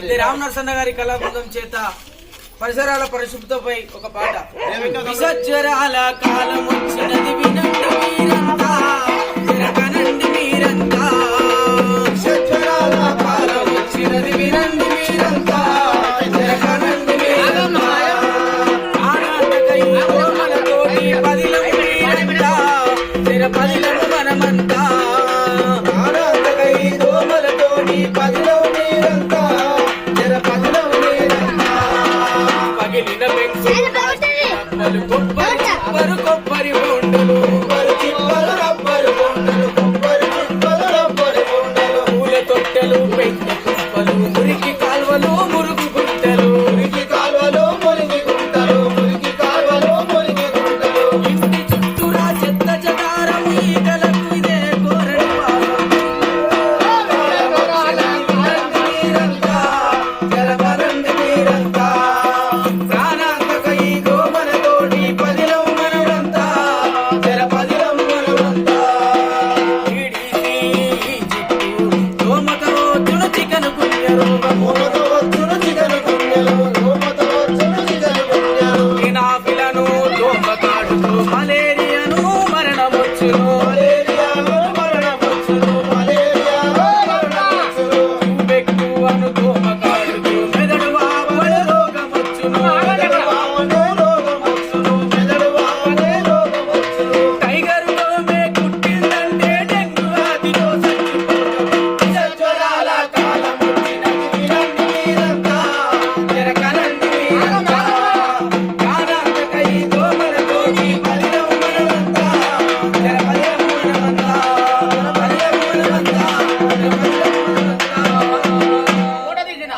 ఇది రామ్ నరసన్న గారి కళాబృందం చేత పరిసరాల పరిశుభ్రతపై ఒక పాట. విసజ్వరాల కాలం కొబ్బరి కొబ్బరి బొండలు. కొబ్బరి చిప్పలు రబ్బరు బొండలు. కొబ్బరి చిప్పలు రబ్బరు బొండలు. పూల తొట్టెలు పెద్ద కుప్పలు మురికి కాల్వలు Thank you.